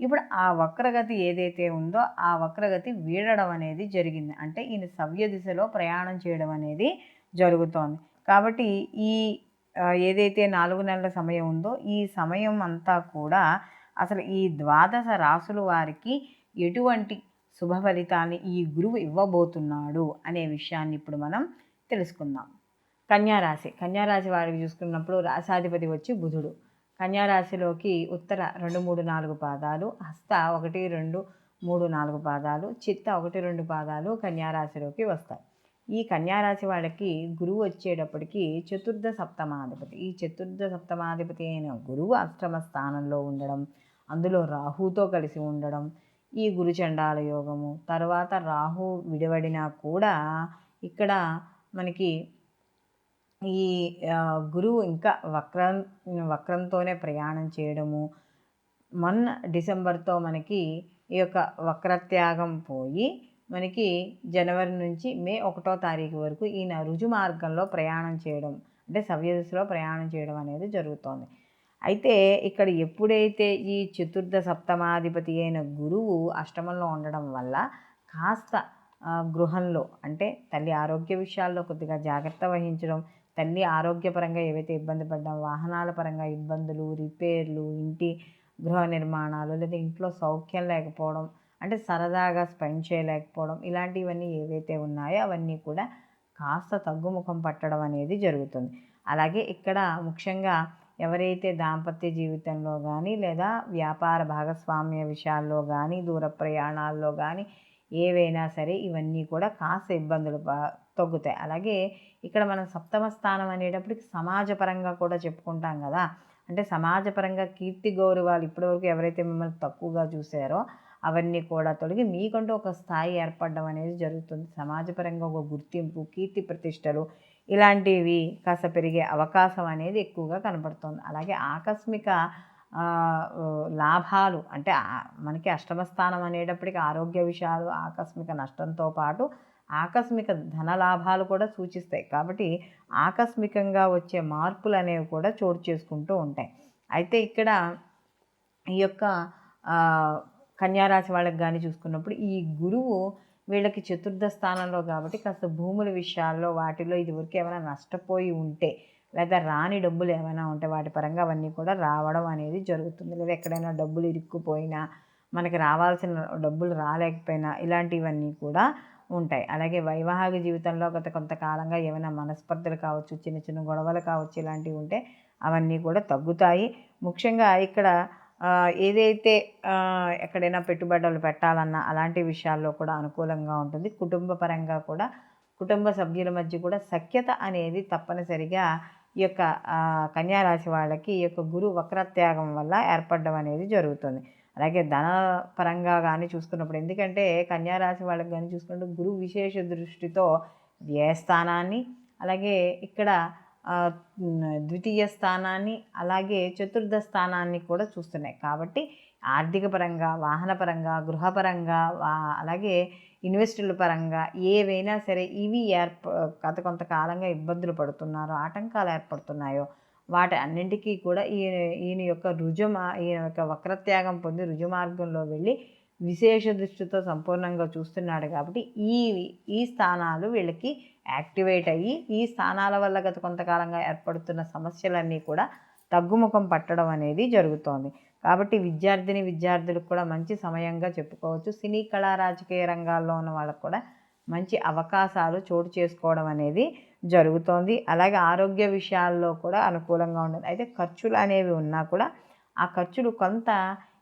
ఇప్పుడు ఆ వక్రగతి ఏదైతే ఉందో ఆ వక్రగతి వీడడం అనేది జరిగింది. అంటే ఈయన సవ్య దిశలో ప్రయాణం చేయడం అనేది జరుగుతోంది. కాబట్టి ఈ ఏదైతే నాలుగు నెలల సమయం ఉందో ఈ సమయం అంతా కూడా అసలు ఈ ద్వాదశ రాసుల వారికి ఎటువంటి శుభ ఫలితాన్ని ఈ గురువు ఇవ్వబోతున్నాడు అనే విషయాన్ని ఇప్పుడు మనం తెలుసుకుందాం. కన్యారాశి కన్యారాశి వారికి చూసుకున్నప్పుడు రాశాధిపతి వచ్చి బుధుడు. కన్యారాశిలోకి ఉత్తర రెండు మూడు నాలుగు పాదాలు హస్త ఒకటి రెండు మూడు నాలుగు పాదాలు చిత్త ఒకటి రెండు పాదాలు కన్యారాశిలోకి వస్తాయి. ఈ కన్యారాశి వాళ్ళకి గురువు వచ్చేటప్పటికి చతుర్థ సప్తమాధిపతి. ఈ చతుర్థ సప్తమాధిపతి అయిన గురువు అష్టమ స్థానంలో ఉండడం అందులో రాహుతో కలిసి ఉండడం ఈ గురుచండాల యోగము తర్వాత రాహు విడివడినా కూడా ఇక్కడ మనకి ఈ గురువు ఇంకా వక్రం వక్రంతోనే ప్రయాణం చేయడము మొన్న డిసెంబర్తో మనకి ఈ యొక్క వక్రత్యాగం పోయి మనకి జనవరి నుంచి మే ఒకటో తారీఖు వరకు ఈయన రుజు మార్గంలో ప్రయాణం చేయడం అంటే సవ్యదశలో ప్రయాణం చేయడం అనేది జరుగుతోంది. అయితే ఇక్కడ ఎప్పుడైతే ఈ చతుర్థ సప్తమాధిపతి అయిన గురువు అష్టమంలో ఉండడం వల్ల కాస్త గృహంలో అంటే తల్లి ఆరోగ్య విషయాల్లో కొద్దిగా జాగ్రత్త వహించడం తల్లి ఆరోగ్యపరంగా ఏవైతే ఇబ్బంది పడ్డాం వాహనాల పరంగా ఇబ్బందులు రిపేర్లు ఇంటి గృహ నిర్మాణాలు లేదా ఇంట్లో సౌఖ్యం లేకపోవడం అంటే సరదాగా స్పెండ్ చేయలేకపోవడం ఇలాంటివన్నీ ఏవైతే ఉన్నాయో అవన్నీ కూడా కాస్త తగ్గుముఖం పట్టడం అనేది జరుగుతుంది. అలాగే ఇక్కడ ముఖ్యంగా ఎవరైతే దాంపత్య జీవితంలో కానీ లేదా వ్యాపార భాగస్వామ్య విషయాల్లో కానీ దూర ప్రయాణాల్లో కానీ ఏవైనా సరే ఇవన్నీ కూడా కాస్త ఇబ్బందులు తగ్గుతాయి. అలాగే ఇక్కడ మనం సప్తమ స్థానం అనేటప్పటికి సమాజపరంగా కూడా చెప్పుకుంటాం కదా. అంటే సమాజపరంగా కీర్తి గౌరవాలు ఇప్పటివరకు ఎవరైతే మిమ్మల్ని తక్కువగా చూసారో అవన్నీ కూడా తొలగి మీకంటూ ఒక స్థాయి ఏర్పడడం అనేది జరుగుతుంది. సమాజపరంగా ఒక గుర్తింపు కీర్తి ప్రతిష్టలు ఇలాంటివి కాస్త పెరిగే అవకాశం అనేది ఎక్కువగా కనపడుతుంది. అలాగే ఆకస్మిక లాభాలు అంటే మనకి అష్టమ స్థానం అనేటప్పటికి ఆరోగ్య విషయాలు ఆకస్మిక నష్టంతో పాటు ఆకస్మిక ధన లాభాలు కూడా సూచిస్తాయి. కాబట్టి ఆకస్మికంగా వచ్చే మార్పులు అనేవి కూడా చోటు చేసుకుంటూ ఉంటాయి. అయితే ఇక్కడ ఈ యొక్క కన్యారాశి వాళ్ళకి కానీ చూసుకున్నప్పుడు ఈ గురువు వీళ్ళకి చతుర్థ స్థానంలో కాబట్టి కాస్త భూముల విషయాల్లో వాటిలో ఇదివరకు ఏమైనా నష్టపోయి ఉంటే లేదా రాని డబ్బులు ఏమైనా ఉంటే వాటి పరంగా అవన్నీ కూడా రావడం అనేది జరుగుతుంది. లేదా ఎక్కడైనా డబ్బులు ఇరుక్కుపోయినా మనకి రావాల్సిన డబ్బులు రాలేకపోయినా ఇలాంటివన్నీ కూడా ఉంటాయి. అలాగే వైవాహిక జీవితంలో గత కొంతకాలంగా ఏమైనా మనస్పర్ధలు కావచ్చు చిన్న చిన్న గొడవలు కావచ్చు ఇలాంటివి ఉంటే అవన్నీ కూడా తగ్గుతాయి. ముఖ్యంగా ఇక్కడ ఏదైతే ఎక్కడైనా పెట్టుబడులు పెట్టాలన్నా అలాంటి విషయాల్లో కూడా అనుకూలంగా ఉంటుంది. కుటుంబ పరంగా కూడా కుటుంబ సభ్యుల మధ్య కూడా సఖ్యత అనేది తప్పనిసరిగా ఈ యొక్క కన్యారాశి వాళ్ళకి ఈ యొక్క గురు వక్రత్యాగం వల్ల ఏర్పడడం అనేది జరుగుతుంది. అలాగే ధన పరంగా కానీ చూసుకున్నప్పుడు ఎందుకంటే కన్యారాశి వాళ్ళకి కానీ చూసుకుంటే గురువు విశేష దృష్టితో వ్యయస్థానాన్ని అలాగే ఇక్కడ ద్వితీయ స్థానాన్ని అలాగే చతుర్థ స్థానాన్ని కూడా చూస్తున్నాయి. కాబట్టి ఆర్థిక పరంగా వాహన పరంగా గృహపరంగా అలాగే ఇన్వెస్టర్ల పరంగా ఏవైనా సరే ఇవి ఏర్ప గత కొంతకాలంగా ఇబ్బందులు పడుతున్నారో ఆటంకాలు ఏర్పడుతున్నాయో వాటి అన్నింటికీ కూడా ఈయన ఈయన యొక్క రుజుమా ఈయన యొక్క వక్రత్యాగం పొంది రుజుమార్గంలో వెళ్ళి విశేష దృష్టితో సంపూర్ణంగా చూస్తున్నాడు కాబట్టి ఈ ఈ స్థానాలు వీళ్ళకి యాక్టివేట్ అయ్యి ఈ స్థానాల వల్ల గత కొంతకాలంగా ఏర్పడుతున్న సమస్యలన్నీ కూడా తగ్గుముఖం పట్టడం అనేది జరుగుతోంది. కాబట్టి విద్యార్థిని విద్యార్థులకు కూడా మంచి సమయంగా చెప్పుకోవచ్చు. సినీ కళా రాజకీయ రంగాల్లో ఉన్న వాళ్ళకు కూడా మంచి అవకాశాలు చోటు చేసుకోవడం అనేది జరుగుతోంది. అలాగే ఆరోగ్య విషయాల్లో కూడా అనుకూలంగా ఉండదు అయితే ఖర్చులు అనేవి ఉన్నా కూడా ఆ ఖర్చులు కొంత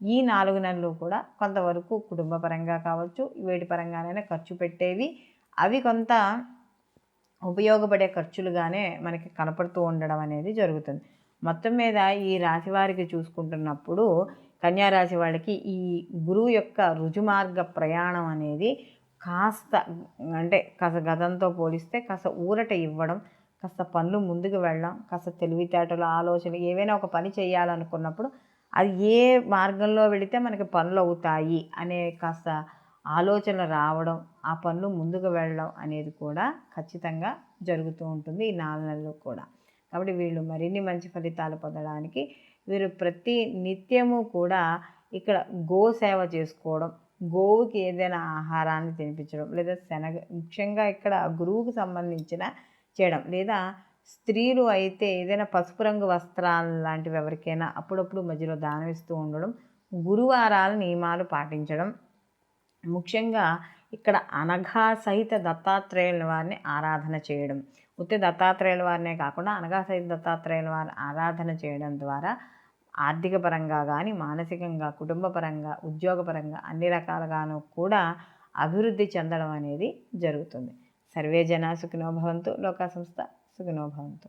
ఈ నాలుగు నెలలు కూడా కొంతవరకు కుటుంబ పరంగా కావచ్చు వేటి పరంగానైనా ఖర్చు పెట్టేవి. అవి కొంత ఉపయోగపడే ఖర్చులుగానే మనకి కనపడుతూ ఉండడం అనేది జరుగుతుంది. మొత్తం మీద ఈ రాశి వారికి చూసుకుంటున్నప్పుడు కన్యారాశి వాళ్ళకి ఈ గురువు యొక్క రుజుమార్గ ప్రయాణం అనేది కాస్త అంటే కాస్త గతంతో పోలిస్తే కాస్త ఊరట ఇవ్వడం కాస్త పనులు ముందుకు వెళ్ళడం కాస్త తెలివితేటలు ఆలోచనలు ఏవైనా ఒక పని చేయాలనుకున్నప్పుడు అది ఏ మార్గంలో వెళితే మనకి పనులు అవుతాయి అనే కాస్త ఆలోచన రావడం ఆ పనులు ముందుకు వెళ్ళడం అనేది కూడా ఖచ్చితంగా జరుగుతూ ఉంటుంది ఈ నాలుగు నెలలు కూడా. కాబట్టి వీళ్ళు మరిన్ని మంచి ఫలితాలు పొందడానికి వీరు ప్రతి నిత్యము కూడా ఇక్కడ గో సేవ చేసుకోవడం గోవుకి ఏదైనా ఆహారాన్ని తినిపించడం లేదా శనగ ముఖ్యంగా ఇక్కడ గురువుకు సంబంధించిన చేయడం లేదా స్త్రీలు అయితే ఏదైనా పసుపు రంగు వస్త్రాలు లాంటివి ఎవరికైనా అప్పుడప్పుడు మధ్యలో దానమిస్తూ ఉండడం గురువారాల నియమాలు పాటించడం ముఖ్యంగా ఇక్కడ అనఘా సహిత దత్తాత్రేయుల వారిని ఆరాధన చేయడం. ఉత్తే దత్తాత్రేయుల వారినే కాకుండా అనఘా సహిత దత్తాత్రేయుల వారిని ఆరాధన చేయడం ద్వారా ఆర్థిక పరంగా కానీ మానసికంగా కుటుంబ పరంగా ఉద్యోగపరంగా అన్ని రకాలుగాను కూడా అభివృద్ధి చెందడం అనేది జరుగుతుంది. సర్వే జనా సుఖినో భవంతు. లోకా సంస్థ సుఖినో భవంతు